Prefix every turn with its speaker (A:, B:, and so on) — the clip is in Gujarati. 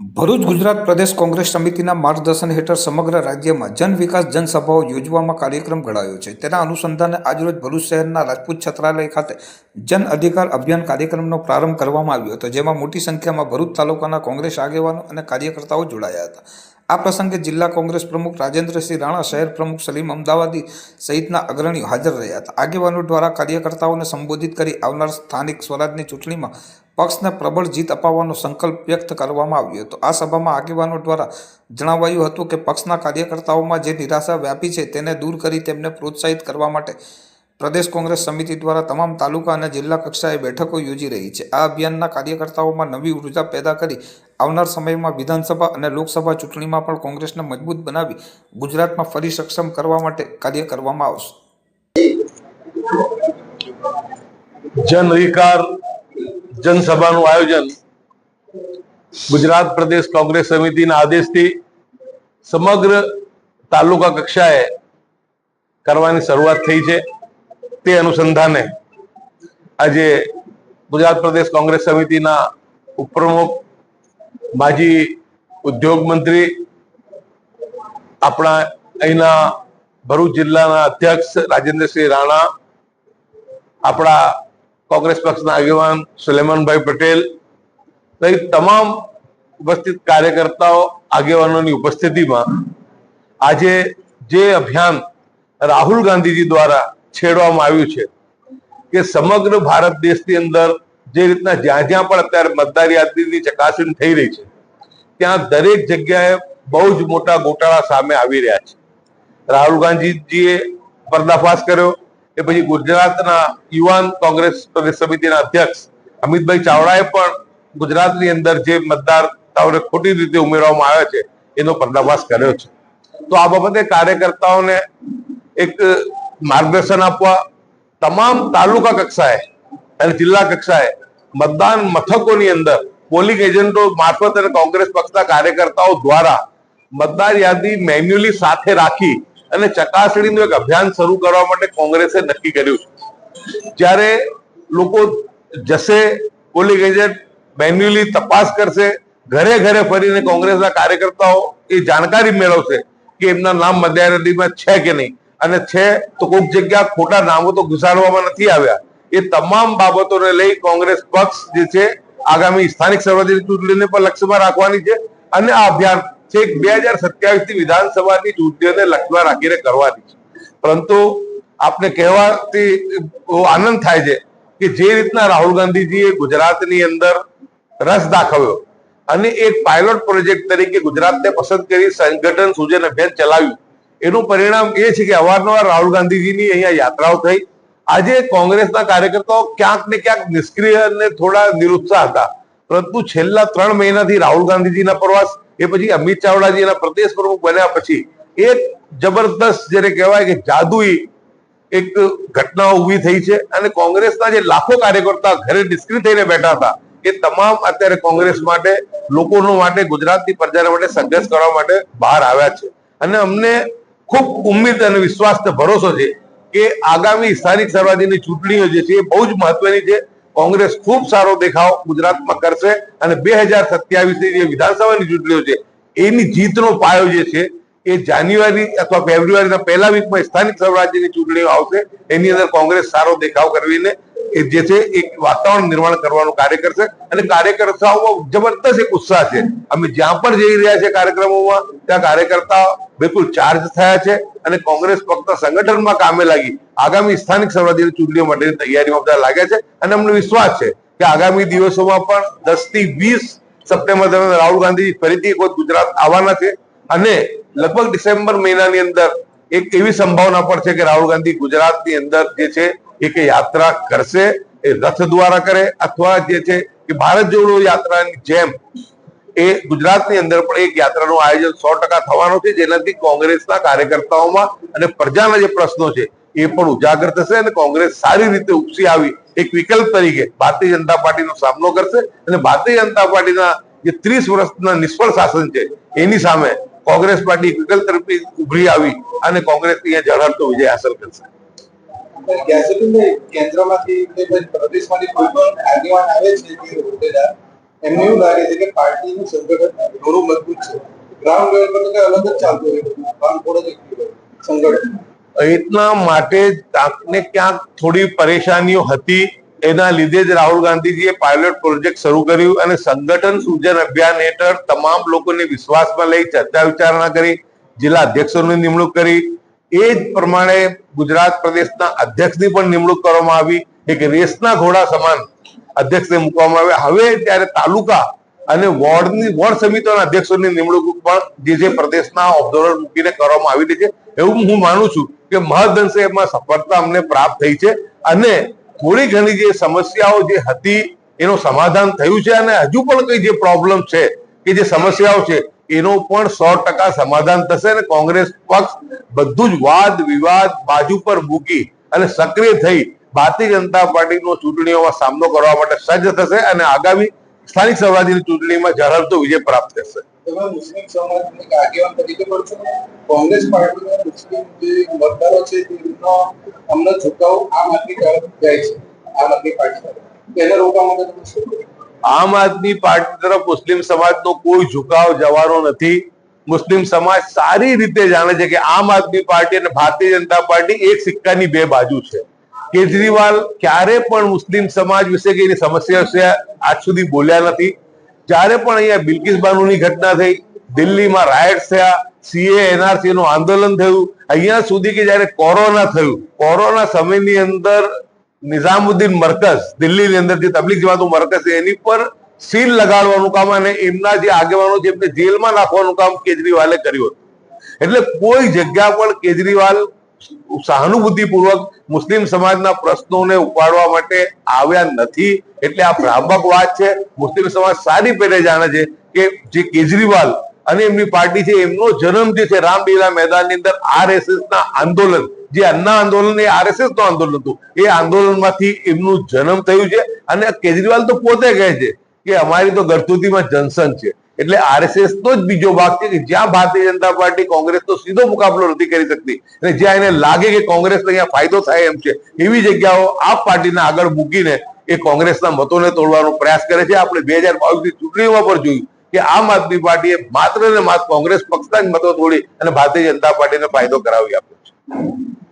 A: ભરૂચ ગુજરાત પ્રદેશ કોંગ્રેસ સમિતિના માર્ગદર્શન હેઠળ સમગ્ર રાજ્યમાં જન વિકાસ જનસભાઓ યોજવામાં કાર્યક્રમ ઘડાયો છે. તેના અનુસંધાને આજરોજ ભરૂચ શહેરના રાજપૂત છત્રાલય ખાતે જન અધિકાર અભિયાન કાર્યક્રમનો પ્રારંભ કરવામાં આવ્યો હતો, જેમાં મોટી સંખ્યામાં ભરૂચ તાલુકાના કોંગ્રેસ આગેવાનો અને કાર્યકર્તાઓ જોડાયા હતા. આ પ્રસંગે જિલ્લા કોંગ્રેસ પ્રમુખ રાજેન્દ્રસિંહ રાણા, શહેર પ્રમુખ સલીમ અમદાવાદી સહિતના અગ્રણીઓ હાજર રહ્યા હતા. આગેવાનો દ્વારા કાર્યકર્તાઓને સંબોધિત કરી આવનાર સ્થાનિક સ્વરાજની ચૂંટણીમાં પક્ષને પ્રબળ જીત અપાવવાનો સંકલ્પ વ્યક્ત કરવામાં આવ્યો હતો. આ સભામાં આગેવાનો દ્વારા જણાવાયું હતું કે પક્ષના કાર્યકર્તાઓમાં જે નિરાશા વ્યાપી છે તેને દૂર કરી તેમને પ્રોત્સાહિત કરવા માટે પ્રદેશ કોંગ્રેસ સમિતિ દ્વારા તમામ તાલુકા અને જિલ્લા કક્ષાએ બેઠકો યોજી રહી છે. આ અભિયાનના કાર્યકર્તાઓમાં નવી ઊર્જા પેદા કરી આવનાર સમયમાં વિધાનસભા અને લોકસભા ચૂંટણીમાં પણ કોંગ્રેસને મજબૂત બનાવી ગુજરાતમાં ફરી સક્ષમ કરવા માટે કાર્ય કરવામાં આવશે.
B: જન અધિકાર જનસભાનું આયોજન ગુજરાત પ્રદેશ કોંગ્રેસ સમિતિના આદેશથી સમગ્ર તાલુકા કક્ષાએ કરવાની શરૂઆત થઈ છે. તે અનુસંધાને આજે ગુજરાત પ્રદેશ કોંગ્રેસ સમિતિના ઉપપ્રમુખ, માજી ઉદ્યોગ મંત્રી, આપણા અહીંના ભરૂચ જિલ્લાના અધ્યક્ષ રાજેન્દ્રસિંહ રાણા, આપણા કોંગ્રેસ પક્ષના આગેવાન સુલેમાનભાઈ પટેલ સહિત તમામ ઉપસ્થિત કાર્યકર્તાઓ, આગેવાનોની ઉપસ્થિતિમાં આજે જે અભિયાન રાહુલ ગાંધીજી દ્વારા છેડવામાં આવ્યું છે કે સમગ્ર ભારત દેશની અંદર જે રીતના જ્યાં જ્યાં પણ અત્યારે મતદાર યાદીની ચકાસણી થઈ રહી છે, ત્યાં દરેક જગ્યાએ બહુ જ મોટા ગોટાળા સામે આવી રહ્યા છે. રાહુલ ગાંધીજીએ પર્દાફાશ કર્યો એ પછી ગુજરાતના યુવાન કોંગ્રેસ પ્રદેશ સમિતિના અધ્યક્ષ અમિતભાઈ ચાવડાએ પણ ગુજરાતની અંદર જે મતદારતાઓને ખોટી રીતે ઉમેરવામાં આવ્યા છે, એનો પર્દાફાશ કર્યો છે. તો આ બાબતે કાર્યકર્તાઓને એક માર્ગદર્શન આપવા તમામ તાલુકા કક્ષાએ અને જિલ્લા કક્ષાએ મતદાન મથકોની અંદર પોલિંગ એજન્ટો મારફત અને કોંગ્રેસ પક્ષના કાર્યકર્તાઓ દ્વારા મતદાર યાદી મેન્યુઅલી સાથે રાખી અને ચકાસણીનું એક અભિયાન શરૂ કરવા માટે કોંગ્રેસે નક્કી કર્યું છે. જ્યારે લોકો જશે પોલિંગ એજન્ટ મેન્યુઅલી તપાસ કરશે, ઘરે ઘરે ફરીને કોંગ્રેસના કાર્યકર્તાઓ એ જાણકારી મેળવશે કે એમના નામ મતદાર છે કે નહીં. અને છે તો કોઈક જગ્યા ખોટા નામો તો ઘુસાડવામાં નથી આવ્યા. એ તમામ બાબતોને લઈ કોંગ્રેસ પક્ષ જે છે, આગામી સ્થાનિક સ્વરાજ્યની ચૂંટણીને પણ લક્ષ્યમાં રાખવાની છે. અને આ અભિયાન છેક બે હજાર સત્યાવીસથી વિધાનસભાની ચૂંટણીઓને લખવા રાખીને કરવાની છે. પરંતુ આપને કહેવાથી આનંદ થાય છે કે જે રીતના રાહુલ ગાંધીજીએ ગુજરાતની અંદર રસ દાખવ્યો અને એક પાયલોટ પ્રોજેક્ટ તરીકે ગુજરાતને પસંદ કરી સંગઠન સૂજન અભિયાન ચલાવ્યું. એનું પરિણામ એ છે કે અવારનવાર રાહુલ ગાંધીજીની અહીંયા યાત્રાઓ થઈ. આજે કોંગ્રેસના કાર્યકર્તાઓ ક્યાંક ને ક્યાંક નિષ્ક્રિય અને થોડા નિરુત્સાહ હતા. પરંતુ છેલ્લા ત્રણ મહિનાથી રાહુલ ગાંધીજીના પ્રવાસ એ પછી અમિત ચાવડાજીના પ્રદેશ પ્રમુખ બન્યા પછી એક જબરદસ્ત જેને કહેવાય કે જાદુઈ એક ઘટના ઊભી થઈ છે અને કોંગ્રેસના જે લાખો કાર્યકર્તા ઘરે ડિસ્ક્રી થઈને બેઠા હતા, એ તમામ અત્યારે કોંગ્રેસ માટે, લોકોનો માટે, ગુજરાતની પ્રજાના માટે સંઘર્ષ કરવા માટે બહાર આવ્યા છે. અને અમને ખૂબ ઉમ્મીદ અને વિશ્વાસ ભરોસો છે કે આગામી સ્થાનિક સ્વરાજ્યની ચૂંટણીઓ જે છે એ બહુ જ મહત્વની છે. કોંગ્રેસ ખૂબ સારો દેખાવ ગુજરાતમાં કરશે અને બે હજાર સત્યાવીસની જે વિધાનસભાની ચૂંટણીઓ છે, એની જીતનો પાયો જે છે, એ જાન્યુઆરી અથવા ફેબ્રુઆરીના પહેલા વીકમાં સ્થાનિક સ્વરાજ્યની ચૂંટણીઓ આવશે. એની અંદર કોંગ્રેસ સારો દેખાવ કરવીને એ જે છે એક વાતાવરણ નિર્માણ કરવાનું કાર્ય કરશે અને કાર્યકર્તાઓમાં જબરદસ્ત એક ઉત્સાહ છે. અમે જ્યાં પણ જઈ રહ્યા છે કાર્યક્રમોમાં, ત્યાં કાર્યકર્તાઓ બિલકુલ ચાર્જ થયા છે અને કોંગ્રેસ ફક્ત સંગઠનમાં કામે લાગી. આગામી સ્થાનિક સ્વરાજ્યની ચૂંટણીઓ માટેની તૈયારીમાં બધા લાગ્યા છે અને અમને વિશ્વાસ છે કે આગામી દિવસોમાં પણ દસથી વીસ સપ્ટેમ્બર દરમિયાન રાહુલ ગાંધી ફરીથી એક વખત ગુજરાત આવવાના છે. અને લગભગ ડિસેમ્બર મહિનાની અંદર એક એવી સંભાવના પણ છે કે રાહુલ ગાંધી ગુજરાતની અંદર જે છે એક યાત્રા કરશે એ રથ દ્વારા કરે અથવા જે છે કે ભારત જોડો યાત્રાની જેમ એ ગુજરાતની અંદર પણ એક યાત્રાનું આયોજન સો ટકા થવાનું છે, જેનાથી કોંગ્રેસના કાર્યકર્તાઓમાં અને પ્રજાના જે પ્રશ્નો છે એ પણ ઉજાગર થશે અને કોંગ્રેસ સારી રીતે ઉપસી આવી એક વિકલ્પ તરીકે ભારતીય જનતા પાર્ટીનો સામનો કરશે અને ભારતીય જનતા પાર્ટીના જે ત્રીસ વર્ષના નિષ્ફળ શાસન છે એની સામે કોંગ્રેસ પાર્ટી વિકલ્પ તરફી ઉભરી આવી અને કોંગ્રેસ અહીંયા જળહળતો વિજય હાંસલ કરશે. થોડી પરેશાનીઓ હતી. એના લીધે જ રાહુલ ગાંધીજીએ પાયલોટ પ્રોજેક્ટ શરૂ કર્યું અને સંગઠન સૂજન અભિયાન હેઠળ તમામ લોકોને વિશ્વાસમાં લઈ ચર્ચા વિચારણા કરી, જિલ્લા અધ્યક્ષોની નિમણૂક કરી એ જ પ્રમાણે ગુજરાત પ્રદેશના અધ્યક્ષની પણ નિમણૂક કરવામાં આવી. એક રેસના ઘોડા સમાન અધ્યક્ષને મૂકવામાં આવ્યા. હવે ત્યારે તાલુકા અને વોર્ડની, વોર્ડ સમિતિઓના અધ્યક્ષોની નિમણૂક પણ જે જે પ્રદેશના ઓબ્ઝર્વર મૂકીને કરવામાં આવી રહી છે, એવું હું માનું છું કે મહદઅંશે એમાં સફળતા અમને પ્રાપ્ત થઈ છે અને થોડી ઘણી જે સમસ્યાઓ જે હતી, એનું સમાધાન થયું છે અને હજુ પણ કઈ જે પ્રોબ્લેમ છે, કે જે સમસ્યાઓ છે એનો પણ સો ટકા સમાધાન થશે અને કોંગ્રેસ પક્ષ બધું જ વાદ, વિવાદ બાજુ પર મૂકી અને સક્રિય થઈ ભારતીય જનતા પાર્ટીનો ચૂંટણીઓમાં સામનો કરવા માટે સજ્જ થશે અને આગામી સ્થાનિક સ્વરાજ્યની ચૂંટણીમાં ઝળહળતો વિજય પ્રાપ્ત
C: થશે. કોંગ્રેસ આમ આદમી પાર્ટી તરફ
B: મુસ્લિમ સમાજનો કોઈ ઝુકાવ જવાનો નથી. મુસ્લિમ સમાજ સારી રીતે જાણે છે કે આમ આદમી પાર્ટી અને ભારતીય જનતા પાર્ટી એક સિક્કાની બે બાજુ છે. કેજરીવાલ ક્યારે પણ મુસ્લિમ સમાજ વિશે કે એની સમસ્યા વિશે આજ સુધી બોલ્યા નથી. જ્યારે પણ અહીંયા બિલકિસ બાનુની ઘટના થઈ, દિલ્હીમાં રાયટ્સ થયા, સીએ એનઆરસી નું આંદોલન થયું. અહીંયા સુધી કે જ્યારે કોરોના થયું, કોરોના સમયની અંદર નિઝામુદ્દીન મરકઝ, દિલ્હીની અંદર જે તબલીગ જમાતનું મરકઝ છે, એની પર સીલ લગાડવાનું કામ અને એમના જે આગેવાનો છે, એમને જેલમાં નાખવાનું કામ કેજરીવાલે કર્યું હતું. એટલે કોઈ જગ્યા પર કેજરીવાલ સહાનુભૂતિપૂર્વક મુસ્લિમ સમાજના પ્રશ્નોને ઉપાડવા માટે આવ્યા નથી. એટલે આ ભ્રામક વાત છે. મુસ્લિમ સમાજ સારી પેટે જાણે છે કે જે કેજરીવાલ અને એમની પાર્ટી છે, એમનો જન્મ જે છે, રામલીલા મેદાનની અંદર આરએસએસ ના આંદોલન જે અન્ના આંદોલન, એ આરએસએસનું આંદોલન હતું. એ આંદોલનમાંથી એમનું જન્મ થયું છે અને કેજરીવાલ તો પોતે કહે છે કે અમારી તો ગરતુતીમાં જનસન છે. એટલે આરએસએસ નો જ બીજો ભાગ છે કે જ્યાં ભારતીય જનતા પાર્ટી કોંગ્રેસનો સીધો મુકાબલો નથી કરી શકતી. અને જ્યાં એને લાગે કે કોંગ્રેસ અહીંયા ફાયદો થાય એમ છે, એવી જગ્યાઓ આ પાર્ટીને આગળ મૂકીને એ કોંગ્રેસના મતોને તોડવાનો પ્રયાસ કરે છે. આપણે બે હજાર બાવીસની ચૂંટણીઓમાં પણ જોયું કે આમ આદમી પાર્ટીએ માત્ર ને માત્ર કોંગ્રેસ પક્ષના જ મતો તોડી અને ભારતીય જનતા પાર્ટીને ફાયદો કરાવી આપ્યો. Thank you.